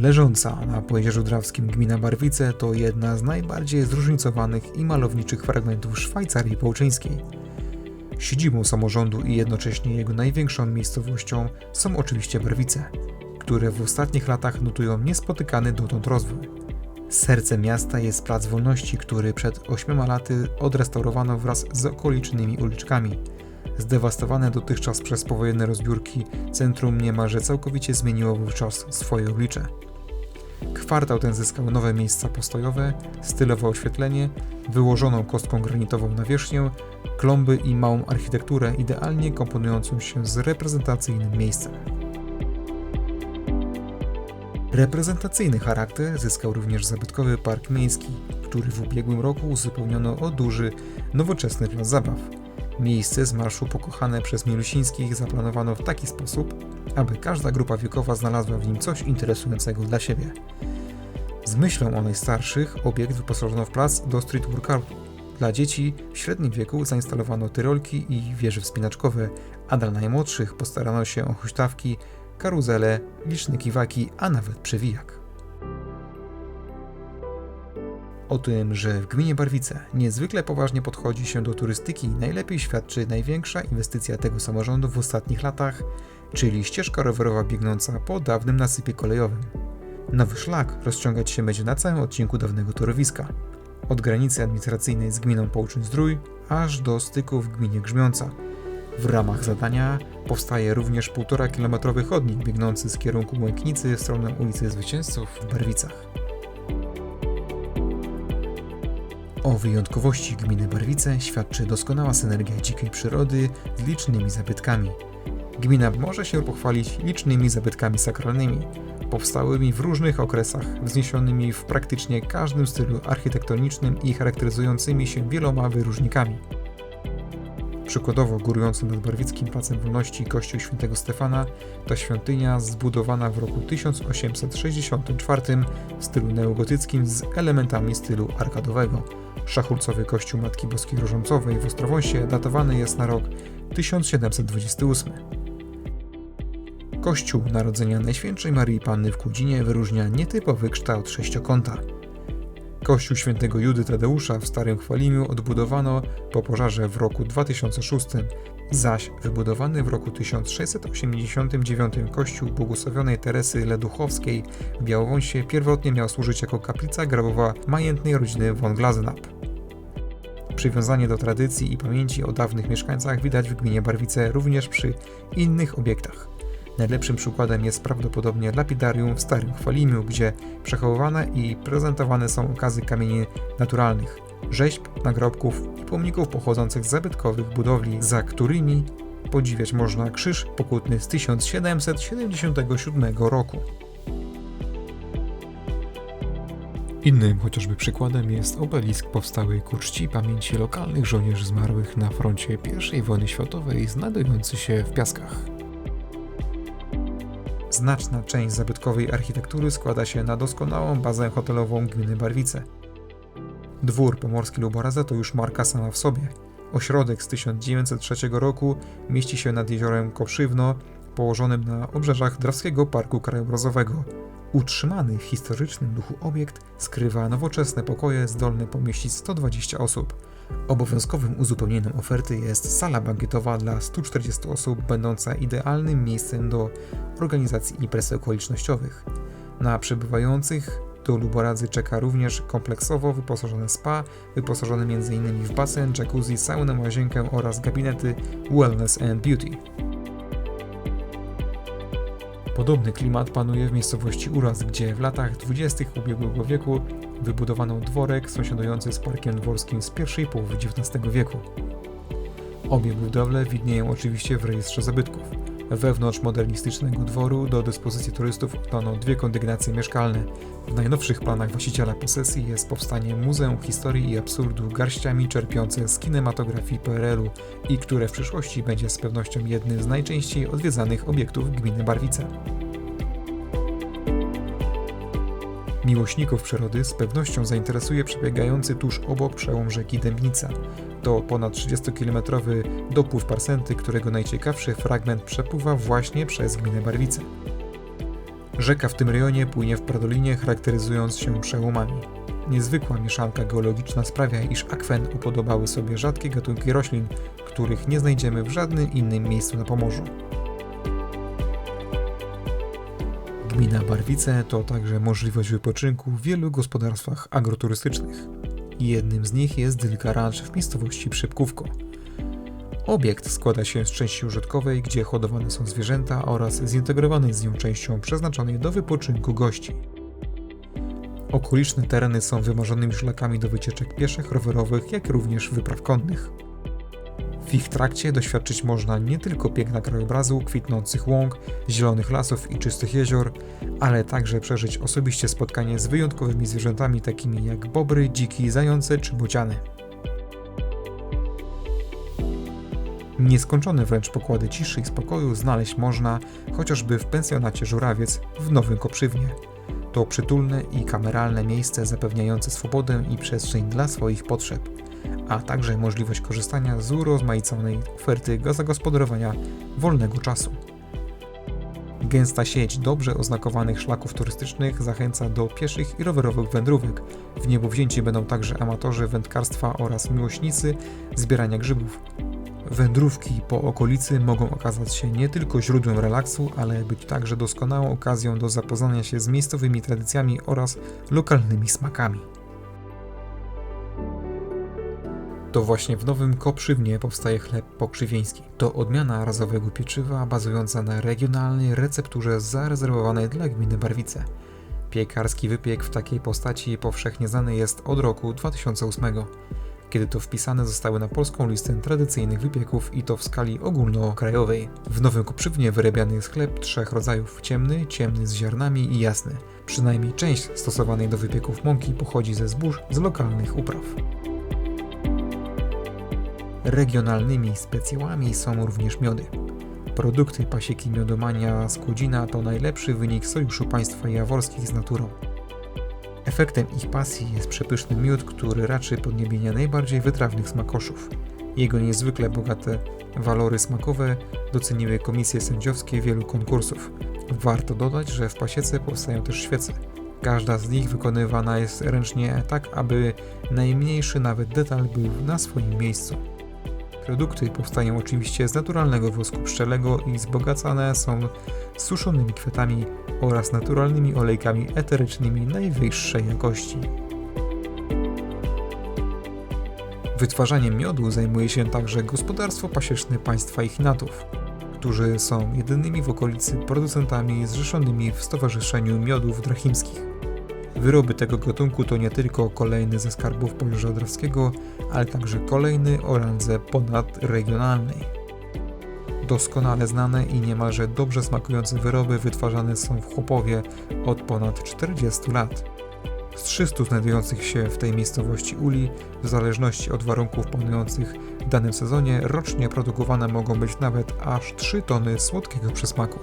Leżąca na Pojezierzu Drawskim gmina Barwice to jedna z najbardziej zróżnicowanych i malowniczych fragmentów Szwajcarii Połczyńskiej. Siedzibą samorządu i jednocześnie jego największą miejscowością są oczywiście Barwice, które w ostatnich latach notują niespotykany dotąd rozwój. Sercem miasta jest Plac Wolności, który przed ośmioma laty odrestaurowano wraz z okolicznymi uliczkami. Zdewastowane dotychczas przez powojenne rozbiórki, centrum niemalże całkowicie zmieniło wówczas swoje oblicze. Kwartał ten zyskał nowe miejsca postojowe, stylowe oświetlenie, wyłożoną kostką granitową nawierzchnię, klomby i małą architekturę idealnie komponującą się z reprezentacyjnym miejscem. Reprezentacyjny charakter zyskał również zabytkowy park miejski, który w ubiegłym roku uzupełniono o duży, nowoczesny plac zabaw. Miejsce z marszu pokochane przez Milusińskich zaplanowano w taki sposób, aby każda grupa wiekowa znalazła w nim coś interesującego dla siebie. Z myślą o najstarszych obiekt wyposażono w plac do street workoutu. Dla dzieci w średnim wieku zainstalowano tyrolki i wieże wspinaczkowe, a dla najmłodszych postarano się o huśtawki, karuzele, liczne kiwaki, a nawet przewijak. O tym, że w gminie Barwice niezwykle poważnie podchodzi się do turystyki, najlepiej świadczy największa inwestycja tego samorządu w ostatnich latach, czyli ścieżka rowerowa biegnąca po dawnym nasypie kolejowym. Nowy szlak rozciągać się będzie na całym odcinku dawnego torowiska. Od granicy administracyjnej z gminą Połczyn-Zdrój aż do styku w gminie Grzmiąca. W ramach zadania powstaje również 1,5 kilometrowy chodnik biegnący z kierunku Łęknicy w stronę ulicy Zwycięzców w Barwicach. O wyjątkowości gminy Barwice świadczy doskonała synergia dzikiej przyrody z licznymi zabytkami. Gmina może się pochwalić licznymi zabytkami sakralnymi, powstałymi w różnych okresach, wzniesionymi w praktycznie każdym stylu architektonicznym i charakteryzującymi się wieloma wyróżnikami. Przykładowo górujący nad Barwickim Placem Wolności Kościół Świętego Stefana to świątynia zbudowana w roku 1864 w stylu neogotyckim z elementami stylu arkadowego. Szachulcowy kościół Matki Boskiej Różącowej w Ostrowąsie datowany jest na rok 1728. Kościół Narodzenia Najświętszej Marii Panny w Kłudzinie wyróżnia nietypowy kształt sześciokąta. Kościół świętego Judy Tadeusza w Starym Chwalimiu odbudowano po pożarze w roku 2006, zaś wybudowany w roku 1689 kościół błogosławionej Teresy Leduchowskiej w Białowąsie pierwotnie miał służyć jako kaplica grobowa majętnej rodziny von Glazenap. Przywiązanie do tradycji i pamięci o dawnych mieszkańcach widać w gminie Barwice również przy innych obiektach. Najlepszym przykładem jest prawdopodobnie lapidarium w Starym Chwalimiu, gdzie przechowywane i prezentowane są okazy kamieni naturalnych, rzeźb, nagrobków i pomników pochodzących z zabytkowych budowli, za którymi podziwiać można krzyż pokutny z 1777 roku. Innym chociażby przykładem jest obelisk powstały ku czci pamięci lokalnych żołnierzy zmarłych na froncie I wojny światowej, znajdujący się w Piaskach. Znaczna część zabytkowej architektury składa się na doskonałą bazę hotelową gminy Barwice. Dwór Pomorski Luboraza to już marka sama w sobie. Ośrodek z 1903 roku mieści się nad jeziorem Koprzywno, położonym na obrzeżach Drawskiego Parku Krajobrazowego. Utrzymany w historycznym duchu obiekt skrywa nowoczesne pokoje zdolne pomieścić 120 osób. Obowiązkowym uzupełnieniem oferty jest sala bankietowa dla 140 osób, będąca idealnym miejscem do organizacji imprez okolicznościowych. Na przebywających do Luboradzy czeka również kompleksowo wyposażone spa, wyposażone m.in. w basen, jacuzzi, saunę, łazienkę oraz gabinety Wellness and Beauty. Podobny klimat panuje w miejscowości Uraz, gdzie w latach 20. ubiegłego wieku wybudowano dworek sąsiadujący z parkiem dworskim z pierwszej połowy XIX wieku. Obie budowle widnieją oczywiście w rejestrze zabytków. Wewnątrz modernistycznego dworu do dyspozycji turystów dano dwie kondygnacje mieszkalne. W najnowszych planach właściciela posesji jest powstanie Muzeum Historii i Absurdu garściami czerpiące z kinematografii PRL-u i które w przyszłości będzie z pewnością jednym z najczęściej odwiedzanych obiektów gminy Barwice. Miłośników przyrody z pewnością zainteresuje przebiegający tuż obok przełom rzeki Dębnica. To ponad 30-kilometrowy dopływ Parsenty, którego najciekawszy fragment przepływa właśnie przez gminę Barwice. Rzeka w tym rejonie płynie w Pradolinie, charakteryzując się przełomami. Niezwykła mieszanka geologiczna sprawia, iż akwen upodobały sobie rzadkie gatunki roślin, których nie znajdziemy w żadnym innym miejscu na Pomorzu. Gmina Barwice to także możliwość wypoczynku w wielu gospodarstwach agroturystycznych. Jednym z nich jest Dylka Ranch w miejscowości Przypkówko. Obiekt składa się z części użytkowej, gdzie hodowane są zwierzęta oraz zintegrowanej z nią częścią przeznaczonej do wypoczynku gości. Okoliczne tereny są wymarzonymi szlakami do wycieczek pieszych, rowerowych, jak również wypraw konnych. W ich trakcie doświadczyć można nie tylko piękna krajobrazu, kwitnących łąk, zielonych lasów i czystych jezior, ale także przeżyć osobiście spotkanie z wyjątkowymi zwierzętami takimi jak bobry, dziki, zające czy bociany. Nieskończone wręcz pokłady ciszy i spokoju znaleźć można chociażby w pensjonacie Żurawiec w Nowym Koprzywnie. To przytulne i kameralne miejsce zapewniające swobodę i przestrzeń dla swoich potrzeb, a także możliwość korzystania z urozmaiconej oferty zagospodarowania wolnego czasu. Gęsta sieć dobrze oznakowanych szlaków turystycznych zachęca do pieszych i rowerowych wędrówek. W niebo wzięci będą także amatorzy wędkarstwa oraz miłośnicy zbierania grzybów. Wędrówki po okolicy mogą okazać się nie tylko źródłem relaksu, ale być także doskonałą okazją do zapoznania się z miejscowymi tradycjami oraz lokalnymi smakami. To właśnie w Nowym Koprzywnie powstaje chleb pokrzywieński. To odmiana razowego pieczywa bazująca na regionalnej recepturze zarezerwowanej dla gminy Barwice. Piekarski wypiek w takiej postaci powszechnie znany jest od roku 2008 kiedy to wpisane zostały na polską listę tradycyjnych wypieków i to w skali ogólnokrajowej. W Nowym Koprzywnie wyrabiany jest chleb trzech rodzajów: ciemny, ciemny z ziarnami i jasny. Przynajmniej część stosowanej do wypieków mąki pochodzi ze zbóż z lokalnych upraw. Regionalnymi specjałami są również miody. Produkty pasieki miodomania z Kudzina to najlepszy wynik Sojuszu Państwa Jaworskich z naturą. Efektem ich pasji jest przepyszny miód, który raczy podniebienia najbardziej wytrawnych smakoszów. Jego niezwykle bogate walory smakowe doceniły komisje sędziowskie wielu konkursów. Warto dodać, że w pasiece powstają też świece. Każda z nich wykonywana jest ręcznie tak, aby najmniejszy nawet detal był na swoim miejscu. Produkty powstają oczywiście z naturalnego wosku pszczelego i wzbogacane są suszonymi kwiatami oraz naturalnymi olejkami eterycznymi najwyższej jakości. Wytwarzaniem miodu zajmuje się także gospodarstwo pasieczne państwa Ichnatów, którzy są jedynymi w okolicy producentami zrzeszonymi w Stowarzyszeniu Miodów Drachimskich. Wyroby tego gatunku to nie tylko kolejny ze skarbów Pomorza Drawskiego, ale także kolejny o randze ponadregionalnej. Doskonale znane i niemalże dobrze smakujące wyroby wytwarzane są w Chłopowie od ponad 40 lat. Z 300 znajdujących się w tej miejscowości uli, w zależności od warunków panujących w danym sezonie, rocznie produkowane mogą być nawet aż 3 tony słodkiego przysmaku.